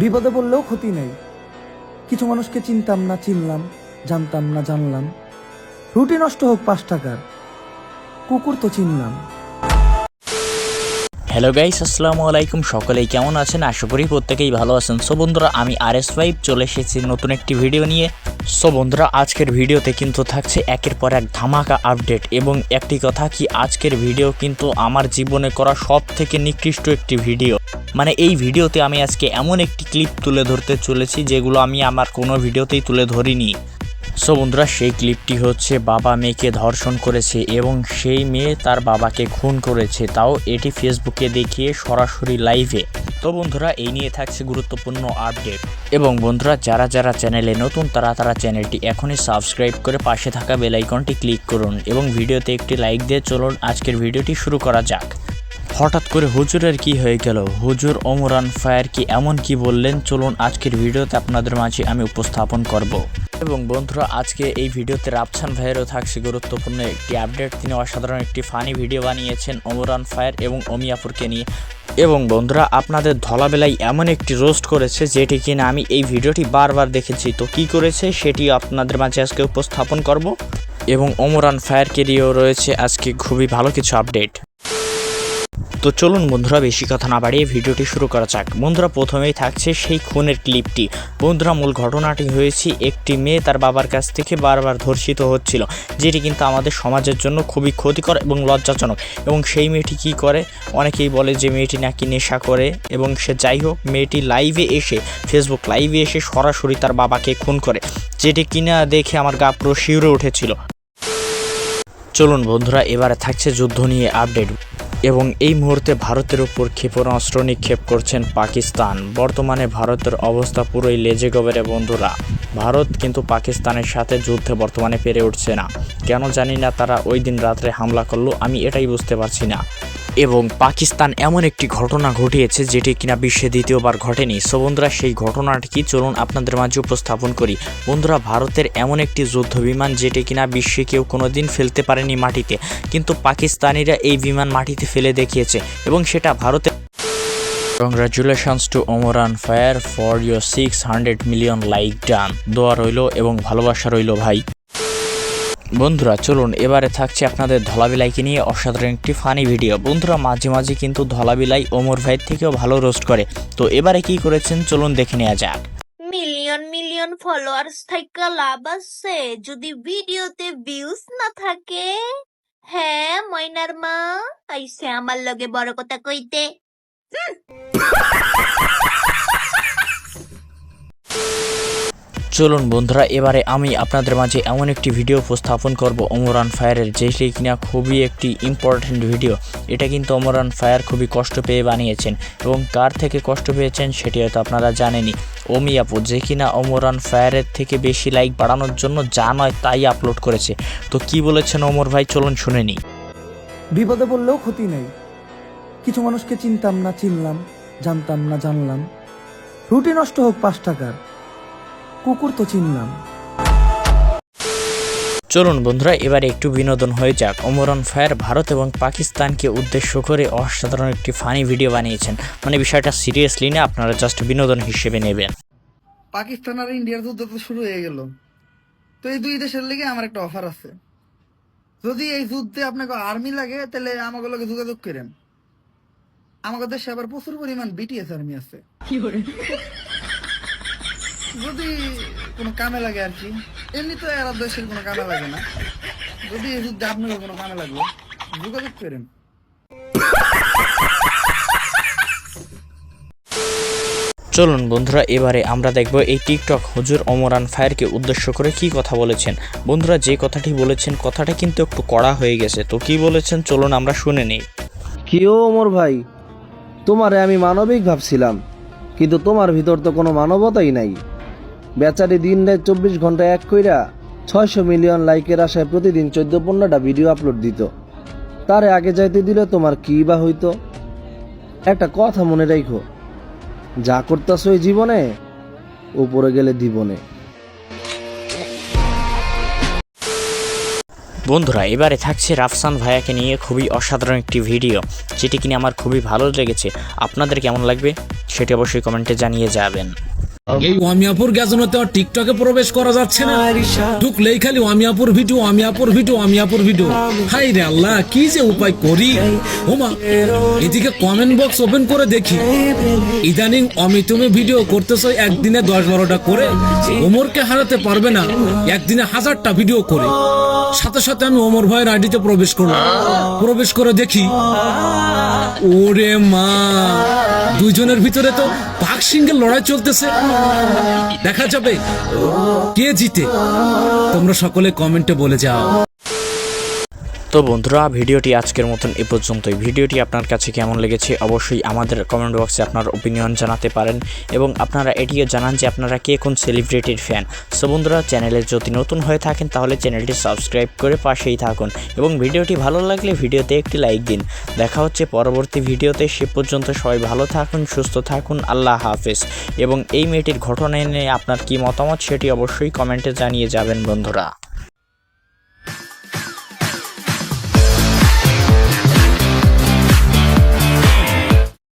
বিপদে পড়লেও ক্ষতি নেই। কিছু মানুষকে চিনতাম না, চিনলাম, জানতাম না, জানলাম। রুটি নষ্ট হোক পাঁচ টাকার, কুকুর তো চিনলাম। হ্যালো গাইস আসসালামু আলাইকুম। সকলেই কেমন আছেন? আশা করি প্রত্যেকেই ভালো আছেন। সো বন্ধুরা, আমি আর এস ফাইভ চলে এসেছি নতুন একটি ভিডিও নিয়ে। সো বন্ধুরা, আজকের ভিডিওতে কিন্তু থাকছে একের পর এক ধামাকা আপডেট এবং একটি কথা কি, আজকের ভিডিও কিন্তু আমার জীবনে করা সব থেকে নিকৃষ্ট একটি ভিডিও। মানে এই ভিডিওতে আমি আজকে এমন একটি ক্লিপ তুলে ধরতে চলেছি যেগুলো আমি আমার কোনো ভিডিওতেই তুলে ধরিনি। সো বন্ধুরা, সেই ক্লিপটি হচ্ছে বাবা মেয়েকে ধর্ষণ করেছে এবং সেই মেয়ে তার বাবাকে খুন করেছে। তাও এটি ফেসবুকে দেখিয়ে সরাসরি লাইভে তো বন্ধুরা, এই নিয়ে থাকছে গুরুত্বপূর্ণ আপডেট। এবং বন্ধুরা, যারা যারা চ্যানেলে নতুন, তারা তারা চ্যানেলটি এখনই সাবস্ক্রাইব করে পাশে থাকা বেলাইকনটি ক্লিক করুন এবং ভিডিওতে একটি লাইক দিয়ে চলুন। আজকের ভিডিওটি শুরু করা যাক। হঠাৎ করে হুজুরের কি হয়ে গেল? হুজুর ওমরান ফায়ার কি এমন কি বললেন? চলুন আজকের ভিডিওতে আপনাদের মাঝে আমি উপস্থাপন করব। এবং বন্ধুরা, আজকে এই ভিডিওতে রাফসান ভাইয়েরও থাকছে গুরুত্বপূর্ণ একটি আপডেট। তিনি অসাধারণ একটি ফানি ভিডিও বানিয়েছেন ওমরান ফায়ার এবং অমিয়াপুরকে নিয়ে। এবং বন্ধুরা, আপনাদের ধলাবেলায় এমন একটি রোস্ট করেছে যেটি কিনা আমি এই ভিডিওটি বারবার দেখেছি। তো কি করেছে সেটি আপনাদের মাঝে আজকে উপস্থাপন করব। এবং ওমরান ফায়ারকে নিয়েও রয়েছে আজকে খুবই ভালো কিছু আপডেট। তো চলুন বন্ধুরা, বেশি কথা না বাড়িয়ে ভিডিওটি শুরু করা যাক। বন্ধুরা, প্রথমেই থাকছে সেই খুনের ক্লিপটি। বন্ধুরা, মূল ঘটনাটি হয়েছে, একটি মেয়ে তার বাবার কাছ থেকে বারবার ধর্ষিত হচ্ছিল, যেটি কিন্তু আমাদের সমাজের জন্য খুবই ক্ষতিকর এবং লজ্জাজনক। এবং সেই মেয়েটি কি করে? অনেকেই বলে যে মেয়েটি নাকি নেশা করে, এবং সে যাই হোক, মেয়েটি লাইভে এসে ফেসবুক লাইভে এসে সরাসরি তার বাবাকে খুন করে, যেটি কিনা দেখে আমার গা পুরো শিউরে উঠেছিল। চলুন বন্ধুরা, এবারে থাকছে যুদ্ধ নিয়ে আপডেট এবং এই মুহূর্তে ভারতের উপর ক্ষেপণাস্ত্র নিক্ষেপ করছেন পাকিস্তান। বর্তমানে ভারতের অবস্থা পুরোই লেজে গবেরে বন্ধুরা। ভারত কিন্তু পাকিস্তানের সাথে যুদ্ধে বর্তমানে পেরে উঠছে না। কেন জানি না তারা ওই দিন রাত্রে হামলা করল, আমি এটাই বুঝতে পারছি না। এবং পাকিস্তান এমন একটি ঘটনা ঘটিয়েছে যেটি কিনা বিশ্বে দ্বিতীয়বার ঘটেনি। সো বন্ধুরা, সেই ঘটনাটি কি চলুন আপনাদের মাঝে উপস্থাপন করি। বন্ধুরা, ভারতের এমন একটি যুদ্ধ বিমান যেটি কিনা বিশ্বে কেউ কোনোদিন ফেলতে পারেনি মাটিতে, কিন্তু পাকিস্তানিরা এই বিমান মাটিতে ফেলে দেখিয়েছে এবং সেটা ভারতে congratulations to Omran fire for your six hundred million like done দোয়া রইল এবং ভালোবাসা রইল ভাই। বন্ধুরা, চলুন এবারে থাকছে আপনাদের ধলাবিলাইকে নিয়ে অসাধারণ একটি ফানি ভিডিও বন্ধুরা, মাঝে মাঝে কিন্তু ধলাবিলাই ওমর ভাইয়ের থেকেও ভালো রোস্ট করে। তো এবারে কি করেছেন? চলুন দেখে নেওয়া যাক। মিলিয়ন মিলিয়ন ফলোয়ার্স থাকা লাভ আছে। যদি ভিডিওতে ভিউজ না থাকে? হ্যাঁ ময়নার মা। আইসে আমার লগে বড় কথা কইতে। চলুন বন্ধুরা, এবারে আমি আপনাদের মাঝে এমন একটি ভিডিও উপস্থাপন করব অমরান ফায়ারের, যেটি কিনা খুবই একটি ইম্পর্ট্যান্ট ভিডিও এটা কিন্তু অমরান ফায়ার খুবই কষ্ট পেয়ে বানিয়েছেন এবং কার থেকে কষ্ট পেয়েছেন সেটি হয়তো আপনারা জানেনই। ওমি আপু, যে কিনা অমরান ফায়ারের থেকে বেশি লাইক বাড়ানোর জন্য যা নয় তাই আপলোড করেছে। তো কি বলেছেন ওমর ভাই, চলুন শুনে নিই। বিপদে বললেও ক্ষতি নেই। কিছু মানুষকে চিনতাম না, চিনলাম, জানতাম না, জানলাম। রুটি নষ্ট হোক পাঁচ টাকার কুকুর তো চিনলাম। চলুন বন্ধুরা এবারে একটু বিনোদন হয়ে যাক। ওমরান ফায়ার ভারত এবং পাকিস্তানকে উদ্দেশ্য করে অসাধারণ একটি ফানি ভিডিও বানিয়েছেন। মানে বিষয়টা সিরিয়াসলি না আপনারা জাস্ট বিনোদন হিসেবে নেবেন। পাকিস্তান আর ইন্ডিয়ার যুদ্ধ তো শুরু হয়ে গেল। তো এই দুই দেশের লেগে আমার একটা অফার আছে। যদি এই যুদ্ধে আপনাকে আর্মি লাগে তাহলে আমাকে লগে যোগাযোগ করেন। আমাদের দেশে আবার প্রচুর পরিমাণ বিটিএস আর্মি আছে। যদি কোনো কামে লাগে আর কি এমনি তো এরা দেশের কোনো কামে লাগে না। যদি যুদ্ধে আপনাকে কোনো কামে লাগল যোগাযোগ করেন। চলুন বন্ধুরা এবারে আমরা দেখব এই টিকটক হুজুর অমরান ফায়ারকে উদ্দেশ্য করে কি কথা বলেছেন। বন্ধুরা যে কথাটি বলেছেন কথাটা কিন্তু একটু কড়া হয়ে গেছে। তো কি বলেছেন চলুন আমরা শুনে নিই। কি ও ওমর ভাই? তোমারে আমি মানবিক ভাবছিলাম কিন্তু তোমার ভিতর তো কোনো মানবতাই নাই। বেচারি দিন রাত চব্বিশ ঘণ্টা এক কইরা ছয়শো মিলিয়ন লাইকের আশায় প্রতিদিন চোদ্দ পনেরোটা ভিডিও আপলোড দিত। তারে আগে যাইতে দিলে তোমার কী বা হইতো? একটা কথা মনে রাখো যা করতেছ ওই জীবনে, উপরে গেলে জীবনে বন্ধুরা, এবারে থাকছে রাফসান ভাইয়াকে নিয়ে খুবই অসাধারণ একটি ভিডিও, যেটি কিনে আমার খুবই ভালো লেগেছে। আপনাদের কেমন লাগবে? সেটি অবশ্যই কমেন্টে জানিয়ে যাবেন। এই অমিয়াপুর গ্যাজনতে আর টিকটকে প্রবেশ করা যাচ্ছে না। ঢুকলেই খালি Amiyapur video Amiyapur video Amiyapur video. High রে আল্লাহ কি যে উপায় করি? ওমা এদিকে কমেন্ট বক্স ওপেন করে দেখি। ইদানিং ভিডিও করতেছো একদিনে দশ বারোটা করে। ওমরকে হারাতে পারবে না একদিনে হাজারটা ভিডিও করে। সাথে সাথে আমি ওমর ভাইয়ের আইডিতে প্রবেশ করলাম। প্রবেশ করে দেখি। ওরে মা দুজনের ভিতরে তো বাঘ সিংহের লড়াই চলতেছে। দেখা যাবে। কে জিতে? তোমরা সকলে কমেন্টে বলে যাও। তো বন্ধুরা, ভিডিওটি আজকের মতন এ পর্যন্তই। ভিডিওটি আপনার কাছে কেমন লেগেছে অবশ্যই আমাদের কমেন্ট বক্সে আপনার ওপিনিয়ন জানাতে পারেন এবং আপনারা এটিও জানান যে আপনারা কে কোন সেলিব্রিটির ফ্যান সো বন্ধুরা, চ্যানেলে যদি নতুন হয়ে থাকেন তাহলে চ্যানেলটি সাবস্ক্রাইব করে পাশেই থাকুন এবং ভিডিওটি ভালো লাগলে ভিডিওতে একটি লাইক দিন। দেখা হচ্ছে পরবর্তী ভিডিওতে, সে পর্যন্ত সবাই ভালো থাকুন, সুস্থ থাকুন, আল্লাহ হাফেজ। এবং এই মেয়েটির ঘটনা নিয়ে আপনার কি মতামত সেটি অবশ্যই কমেন্টে জানিয়ে যাবেন বন্ধুরা।